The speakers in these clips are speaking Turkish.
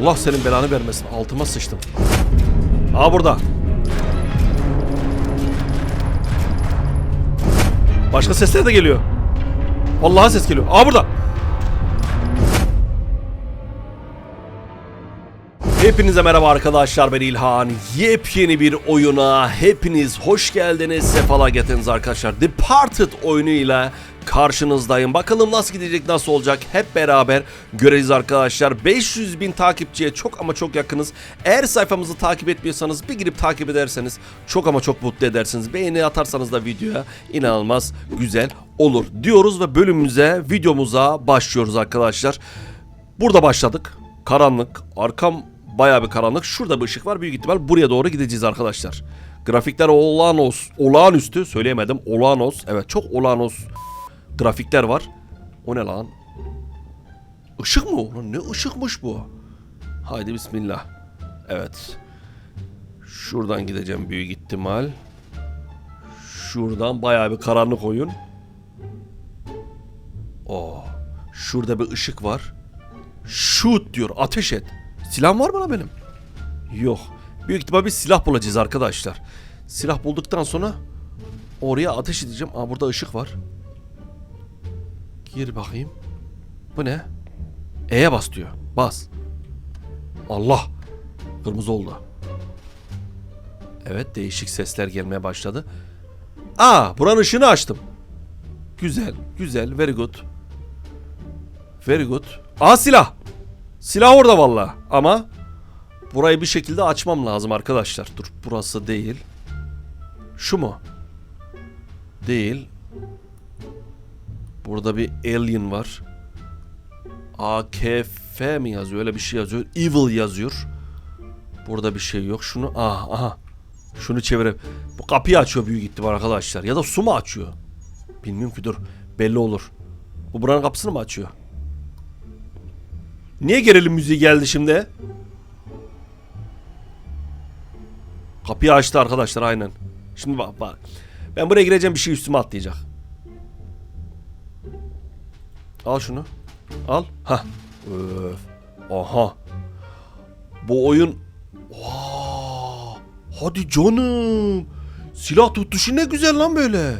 Allah senin belanı vermesin. Altıma sıçtım. Aa burada. Başka sesler de geliyor. Vallahi ses geliyor. Aa burada. Hepinize merhaba arkadaşlar ben İlhan. Yepyeni bir oyuna hepiniz hoş geldiniz. Sefalar getirdiniz arkadaşlar. Departed oyunuyla karşınızdayım. Bakalım nasıl gidecek, nasıl olacak hep beraber göreceğiz arkadaşlar. 500 bin takipçiye çok ama çok yakınız. Eğer sayfamızı takip etmiyorsanız bir girip takip ederseniz çok ama çok mutlu edersiniz. Beğeni atarsanız da videoya inanılmaz güzel olur diyoruz ve bölümümüze, videomuza başlıyoruz arkadaşlar. Burada başladık. Karanlık. Arkam bayağı bir karanlık. Şurada bir ışık var. Büyük ihtimal buraya doğru gideceğiz arkadaşlar. Grafikler olağanüstü, olağanüstü söyleyemedim. Olağanüstü. Evet çok olağanüstü grafikler var. O ne lan? Işık mı? Lan ne ışıkmış bu? Haydi bismillah. Evet. Şuradan gideceğim büyük ihtimal. Şuradan bayağı bir karanlık oyun. Oo. Şurada bir ışık var. Shoot diyor. Ateş et. Silahım var mı lan benim? Yok. Büyük ihtimal bir silah bulacağız arkadaşlar. Silah bulduktan sonra oraya ateş edeceğim. Aa burada ışık var. Gir bakayım. Bu ne? E'ye bas diyor. Bas. Allah. Kırmızı oldu. Evet değişik sesler gelmeye başladı. Aa buranın ışığını açtım. Güzel. Güzel. Very good. Very good. Aa silah. Silah orada valla. Ama burayı bir şekilde açmam lazım arkadaşlar. Dur burası değil. Şu mu? Değil. Burada bir alien var. AKF mi yazıyor? Öyle bir şey yazıyor. Evil yazıyor. Burada bir şey yok. Şunu aha aha. Şunu çevirip bu kapıyı açıyor büyük ihtimal arkadaşlar. Ya da su mu açıyor? Bilmiyorum ki dur. Belli olur. Bu buranın kapısını mı açıyor? Niye gerilim müziği geldi şimdi? Kapıyı açtı arkadaşlar aynen. Şimdi bak bak. Ben buraya gireceğim bir şey üstüme atlayacak. Al şunu. Al. Ha. Öf. Aha. Bu oyun Vaa! Hadi canım. Silah tutuşu ne güzel lan böyle.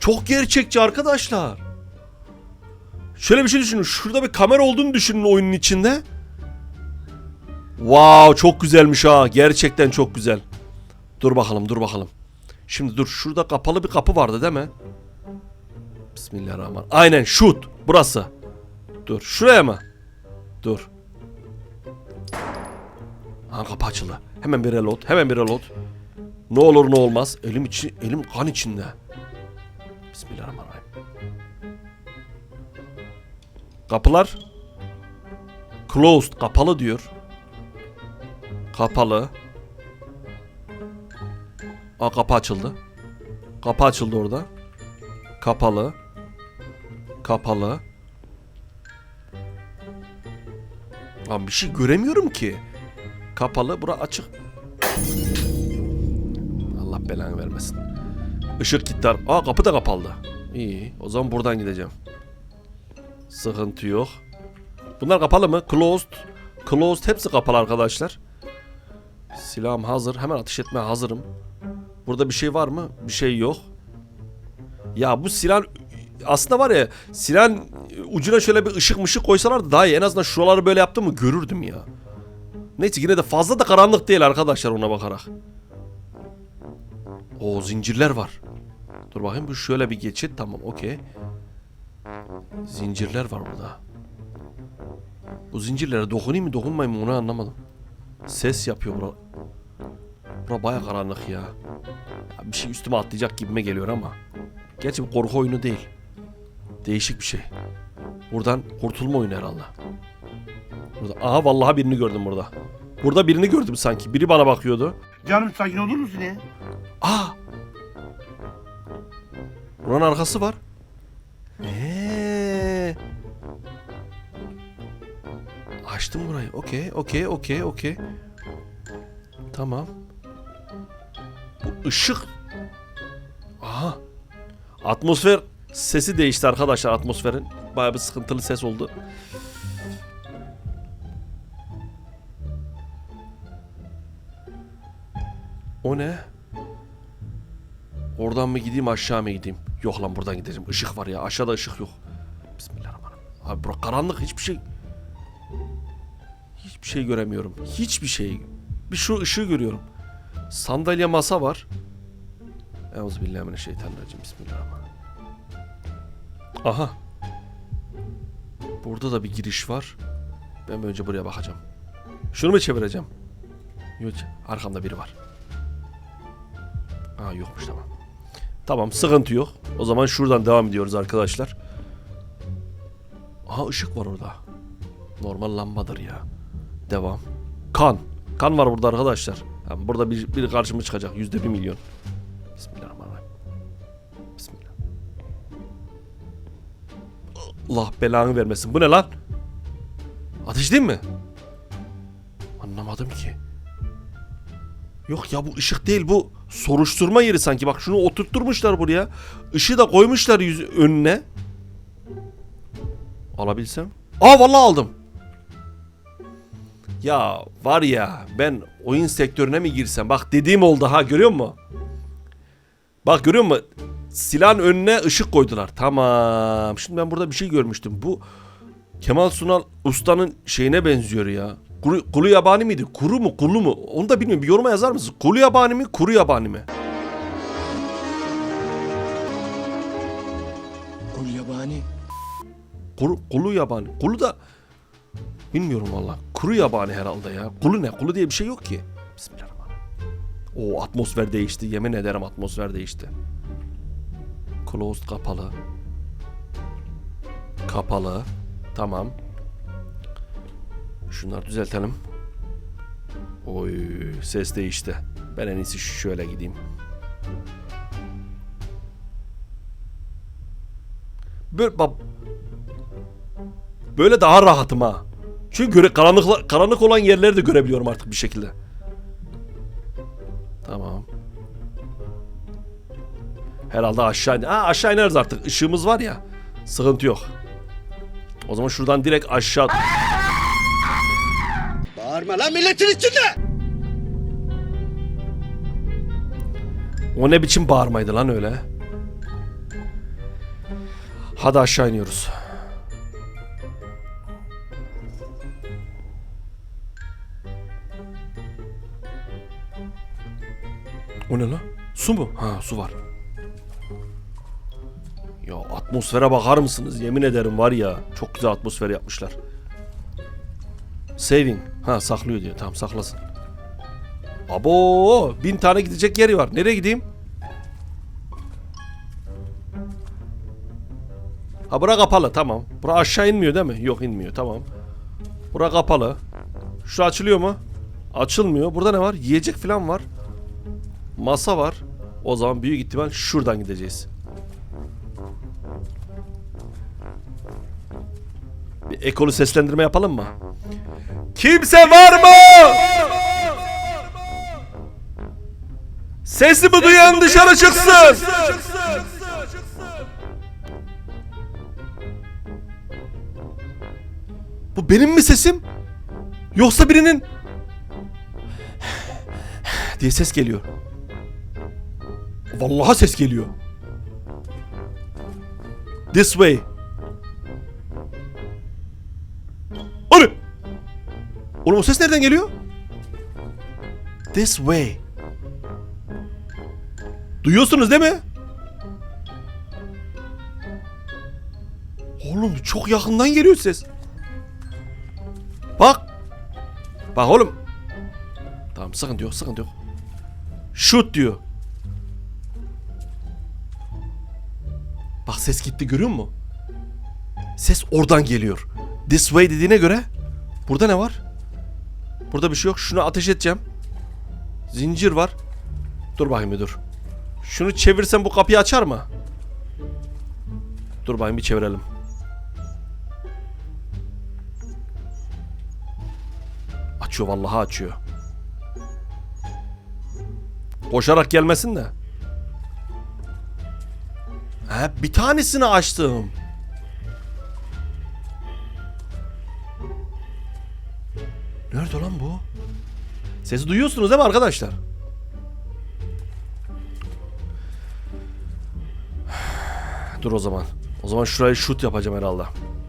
Çok gerçekçi arkadaşlar. Şöyle bir şey düşünün. Şurada bir kamera olduğunu düşünün oyunun içinde. Wow çok güzelmiş ha. Gerçekten çok güzel. Dur bakalım dur bakalım. Şimdi dur şurada kapalı bir kapı vardı değil mi? Bismillahirrahmanirrahim. Aynen shoot. Burası. Dur. Şuraya mı? Dur. Ha kapı açıldı. Hemen bir reload. Hemen bir reload. Ne olur ne olmaz. Elim içi, elim kan içinde. Bismillahirrahmanirrahim. Kapılar closed. Kapalı diyor. Kapalı. Aa kapı açıldı. Kapı açıldı orada. Kapalı. Kapalı. Lan bir şey göremiyorum ki. Kapalı, bura açık. Allah belanı vermesin. Işık gitti. Aa kapı da kapalı. İyi. O zaman buradan gideceğim. Sıkıntı yok. Bunlar kapalı mı? Closed. Closed hepsi kapalı arkadaşlar. Silahım hazır. Hemen ateş etmeye hazırım. Burada bir şey var mı? Bir şey yok. Ya bu silah aslında var ya silah ucuna şöyle bir ışık mışık koysalardı daha iyi. En azından şuraları böyle yaptım mı görürdüm ya. Neyse yine de fazla da karanlık değil arkadaşlar ona bakarak. O zincirler var. Dur bakayım bu şöyle bir geçit tamam okey. Zincirler var burada. Bu zincirlere dokunayım mı dokunmayayım mı onu anlamadım. Ses yapıyor bura. Bura baya karanlık ya. Ya Bir şey üstüme atlayacak gibime geliyor ama. Gerçi bu korku oyunu değil. Değişik bir şey. Buradan kurtulma oyunu herhalde. Burada. Aha vallahi birini gördüm burada. Burada birini gördüm sanki. Biri bana bakıyordu. Canım sakin olur musun ya? Aa! Buranın arkası var. açtım burayı. Okey, okey, okey, okey. Tamam. Bu ışık. Aha. Atmosfer sesi değişti arkadaşlar atmosferin. Bayağı bir sıkıntılı ses oldu. O ne? Oradan mı gideyim aşağı mı gideyim? Yok lan buradan gideceğim. Işık var ya aşağıda ışık yok. Bismillahirrahmanirrahim. Abi bura karanlık hiçbir şey. Hiçbir şey göremiyorum. Hiçbir şey. Bir şu ışığı görüyorum. Sandalye masa var. Euzubillahimineşşeytanirracim. Bismillahirrahmanirrahim. Aha. Burada da bir giriş var. Ben önce buraya bakacağım. Şunu mu çevireceğim? Yok. Arkamda biri var. Aa yokmuş tamam. Tamam sıkıntı yok. O zaman şuradan devam ediyoruz arkadaşlar. Aha ışık var orada. Normal lambadır ya. Devam. Kan. Kan var burada arkadaşlar. Yani burada bir, bir karşıma çıkacak. Yüzde bir milyon. Bismillahirrahmanirrahim. Bismillah. Allah belanı vermesin. Bu ne lan? Ateş değil mi? Anlamadım ki. Yok ya bu ışık değil bu soruşturma yeri sanki. Bak şunu oturtturmuşlar buraya. Işığı da koymuşlar yüz önüne. Alabilsem. Aa vallahi aldım. Ya var ya ben oyun sektörüne mi girsem? Bak dediğim oldu ha görüyor musun? Bak görüyor musun? Silahın önüne ışık koydular. Tamam. Şimdi ben burada bir şey görmüştüm. Bu Kemal Sunal ustanın şeyine benziyor ya. Kuru, kulu yabani miydi? Kuru mu? Kulu mu? Onu da bilmiyorum. Bir yoruma yazar mısın? Kulu yabani mi? Kuru yabani mi? Kul yabani. Kuru, kulu yabani. Kulu da bilmiyorum valla. Kuru yabani herhalde ya. Kulu ne? Kulu diye bir şey yok ki. Bismillahirrahmanirrahim. O atmosfer değişti. Yemin ederim atmosfer değişti. Closed kapalı. Kapalı. Tamam. Şunları düzeltelim. Oy ses değişti. Ben en iyisi şöyle gideyim. Böyle Böyle daha rahatım ha. Çünkü göre, karanlık, karanlık olan yerleri de görebiliyorum artık bir şekilde. Tamam. Herhalde aşağı in- Ha aşağı ineriz artık. Işığımız var ya. Sıkıntı yok. O zaman şuradan direkt aşağı... Bağırma lan milletin içinde. O ne biçim bağırmaydı lan öyle? Hadi aşağı iniyoruz. Ne lan? Su mu? Ha su var. Ya atmosfere bakar mısınız? Yemin ederim var ya çok güzel atmosfer yapmışlar. Saving. Ha saklıyor diyor. Tamam saklasın. Abo bin tane gidecek yeri var. Nereye gideyim? Ha bura kapalı tamam. Bura aşağı inmiyor değil mi? Yok inmiyor tamam. Bura kapalı. Şu açılıyor mu? Açılmıyor. Burada ne var? Yiyecek falan var. Masa var. O zaman büyük ihtimal şuradan gideceğiz. Bir ekolu seslendirme yapalım mı? Kimse var mı? Sesimi duyan dışarı çıksın. Bu benim mi sesim? Yoksa birinin diye ses geliyor. Vallahi ses geliyor. This way. Ana! Oğlum o ses nereden geliyor? This way. Duyuyorsunuz değil mi? Oğlum çok yakından geliyor ses. Bak. Bak oğlum. Tamam sıkıntı yok sıkıntı yok. Shoot diyor. Bak ses gitti görüyor musun? Ses oradan geliyor. This way dediğine göre burada ne var? Burada bir şey yok. Şunu ateş edeceğim. Zincir var. Dur bakayım bir dur. Şunu çevirsem bu kapıyı açar mı? Dur bakayım bir çevirelim. Açıyor vallahi açıyor. Koşarak gelmesin de. He, bir tanesini açtım. Nerede lan bu? Sesi duyuyorsunuz değil mi arkadaşlar? Dur o zaman. O zaman şurayı şut yapacağım herhalde.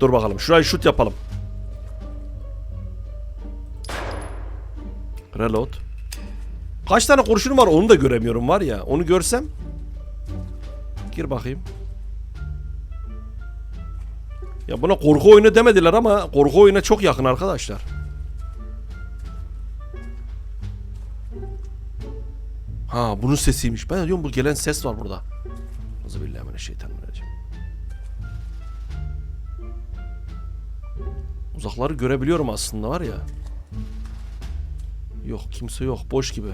Dur bakalım şurayı şut yapalım. Reload. Kaç tane kurşun var onu da göremiyorum var ya. Onu görsem Gir bakayım. Ya buna korku oyunu demediler ama korku oyuna çok yakın arkadaşlar. Ha bunun sesiymiş. Ben diyorum bu gelen ses var burada. Euzubillahimineşşeytanirracim. Uzakları görebiliyorum aslında var ya. Yok kimse yok. Boş gibi.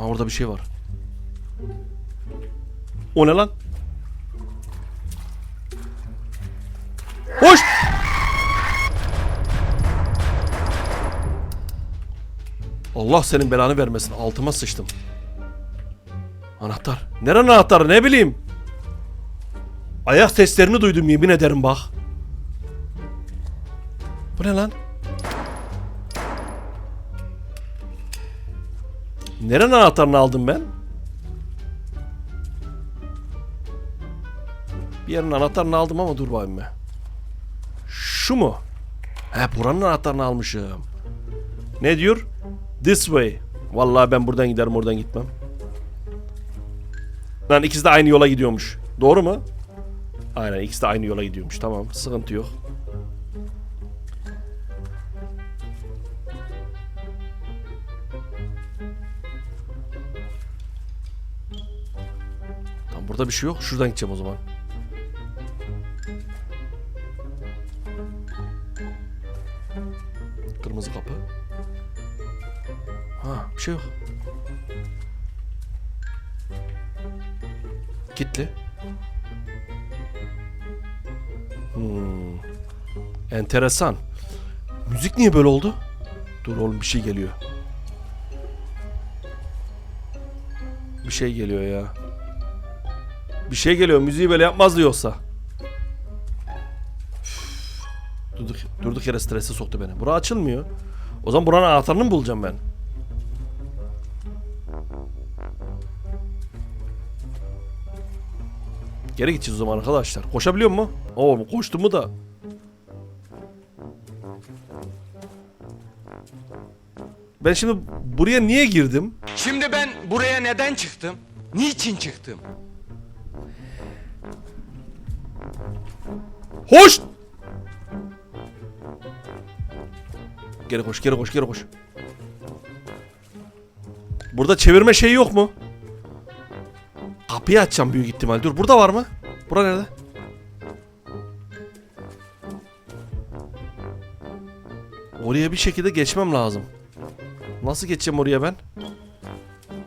Aa orada bir şey var. O ne lan? Hoş! Allah senin belanı vermesin. Altıma sıçtım. Anahtar. Neren anahtarı ne bileyim. Ayak seslerini duydum yemin ederim bak. Bu ne lan? Neren anahtarını aldım ben? Bir yerin anahtarını aldım ama dur bakayım be. Şu mu? He buranın anahtarını almışım. Ne diyor? This way. Vallahi ben buradan giderim oradan gitmem. Lan ikisi de aynı yola gidiyormuş. Doğru mu? Aynen ikisi de aynı yola gidiyormuş. Tamam sıkıntı yok. Burada bir şey yok. Şuradan gideceğim o zaman. Kırmızı kapı. Ha bir şey yok. Kitli. Hmm. Enteresan. Müzik niye böyle oldu? Dur oğlum bir şey geliyor. Bir şey geliyor ya. Bir şey geliyor. Müziği böyle yapmazdı yoksa. Üf. Durduk, durduk yere strese soktu beni. Bura açılmıyor. O zaman buranın anahtarını mı bulacağım ben? Geri gideceğiz o zaman arkadaşlar. Koşabiliyor mu? Oo koştu mu da. Ben şimdi buraya niye girdim? Şimdi ben buraya neden çıktım? Niçin çıktım? Hoş! Geri koş, geri koş, geri koş. Burada çevirme şeyi yok mu? Kapıyı açacağım büyük ihtimal. Dur burada var mı? Bura nerede? Oraya bir şekilde geçmem lazım. Nasıl geçeceğim oraya ben?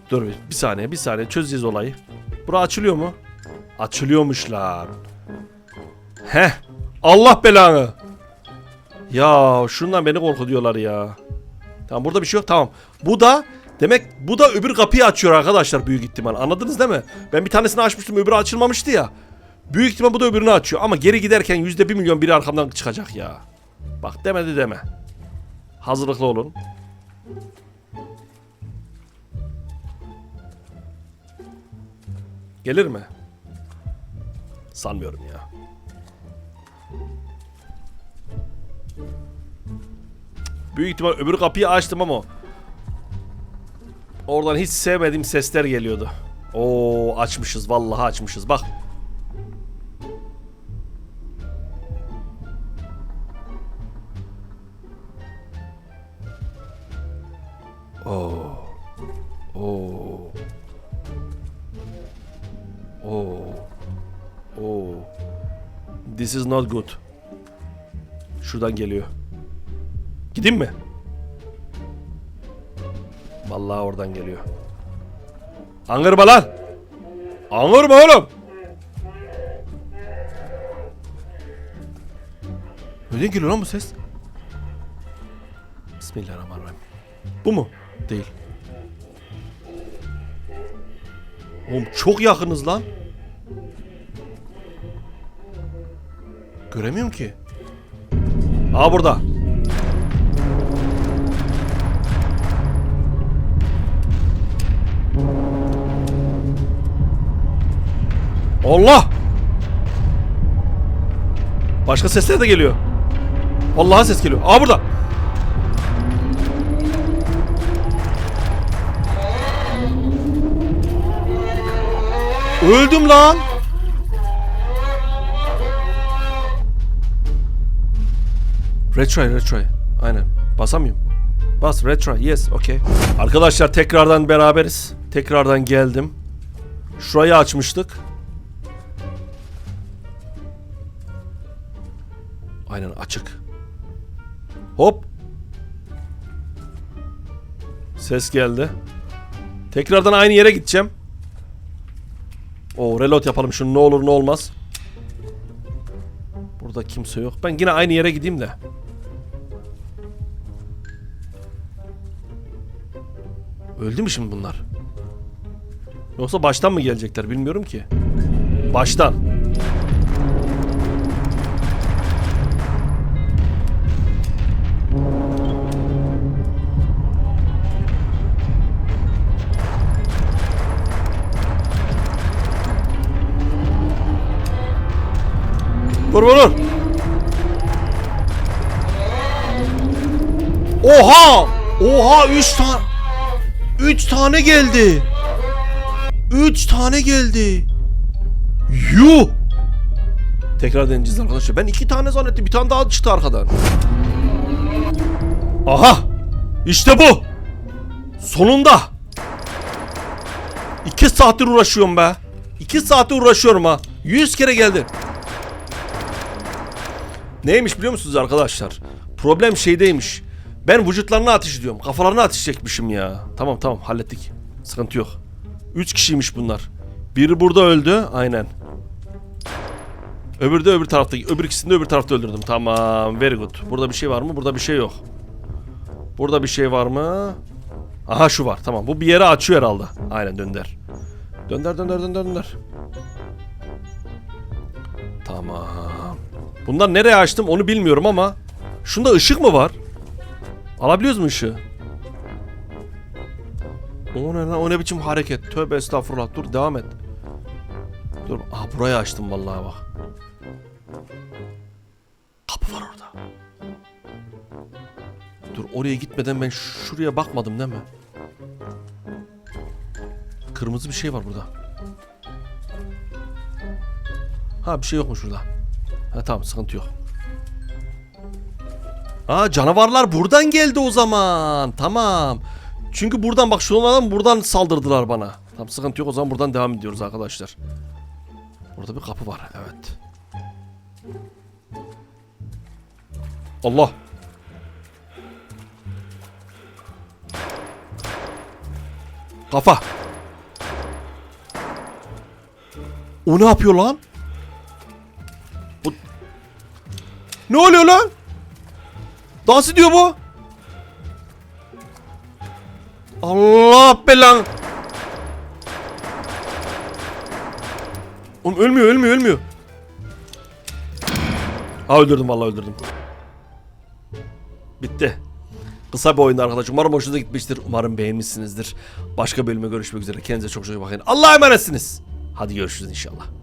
Dur bir, bir saniye, bir saniye çözeceğiz olayı. Bura açılıyor mu? Açılıyormuş lan. Heh. Allah belanı. Ya şundan beni korkutuyorlar ya. Tamam burada bir şey yok tamam. Bu da demek bu da öbür kapıyı açıyor arkadaşlar büyük ihtimal. Anladınız değil mi? Ben bir tanesini açmıştım öbürü açılmamıştı ya. Büyük ihtimal bu da öbürünü açıyor. Ama geri giderken yüzde bir milyon biri arkamdan çıkacak ya. Bak demedi deme. Hazırlıklı olun. Gelir mi? Sanmıyorum ya. Büyük ihtimal öbür kapıyı açtım ama oradan hiç sevmediğim sesler geliyordu. Oo açmışız vallahi açmışız bak. Oo. Oo. Oo. Oo. This is not good. Şuradan geliyor. Gideyim mi? Vallahi oradan geliyor. Angırma lan. Angırma oğlum. Nereden geliyor lan bu ses? Bismillahirrahmanirrahim. Bu mu? Değil. Oğlum çok yakınız lan. Göremiyorum ki. Aa burada. Allah! Başka sesler de geliyor. Vallahi ses geliyor. Aa burada. Öldüm lan. Retry, retry. Aynen. Basamıyorum. Bas, retry. Yes, okay. Arkadaşlar tekrardan beraberiz. Tekrardan geldim. Şurayı açmıştık. Aynen açık. Hop. Ses geldi. Tekrardan aynı yere gideceğim. O reload yapalım şunu ne olur ne olmaz. Burada kimse yok. Ben yine aynı yere gideyim de. Öldü mü şimdi bunlar? Yoksa baştan mı gelecekler bilmiyorum ki. Baştan. Vur vur vur. Oha! Oha 3 tane 3 tane geldi. 3 tane geldi. Yuh! Tekrar deneyeceğiz arkadaşlar. Ben 2 tane zannettim. Bir tane daha çıktı arkadan. Aha! İşte bu. Sonunda. 2 saattir uğraşıyorum be. 2 saattir uğraşıyorum ha. 100 kere geldi. Neymiş biliyor musunuz arkadaşlar? Problem şeydeymiş. Ben vücutlarına ateş ediyorum. Kafalarına ateş çekmişim ya. Tamam tamam hallettik. Sıkıntı yok. Üç kişiymiş bunlar. Biri burada öldü. Aynen. Öbürü de öbür tarafta. Öbür ikisini de öbür tarafta öldürdüm. Tamam. Very good. Burada bir şey var mı? Burada bir şey yok. Burada bir şey var mı? Aha şu var. Tamam. Bu bir yere açıyor herhalde. Aynen dönder. Dönder dönder dönder dönder. Tamam. Bunlar nereye açtım onu bilmiyorum ama şunda ışık mı var? Alabiliyoruz mu ışığı? O ne lan o ne biçim hareket? Tövbe estağfurullah dur devam et. Dur aha burayı açtım vallahi bak. Kapı var orada. Dur oraya gitmeden ben şuraya bakmadım değil mi? Kırmızı bir şey var burada. Ha bir şey yokmuş burada. Ha tamam sıkıntı yok. Aa canavarlar buradan geldi o zaman. Tamam. Çünkü buradan bak şu adam buradan saldırdılar bana. Tamam sıkıntı yok o zaman buradan devam ediyoruz arkadaşlar. Burada bir kapı var evet. Allah. Kafa. O ne yapıyor lan? Ne oluyor lan? Dans ediyor bu. Allah belan. Oğlum ölmüyor ölmüyor ölmüyor. Ha öldürdüm vallahi öldürdüm. Bitti. Kısa bir oyundu arkadaşlar. Umarım hoşunuza gitmiştir. Umarım beğenmişsinizdir. Başka bölüme görüşmek üzere. Kendinize çok çok iyi bakın. Allah'a emanetsiniz. Hadi görüşürüz inşallah.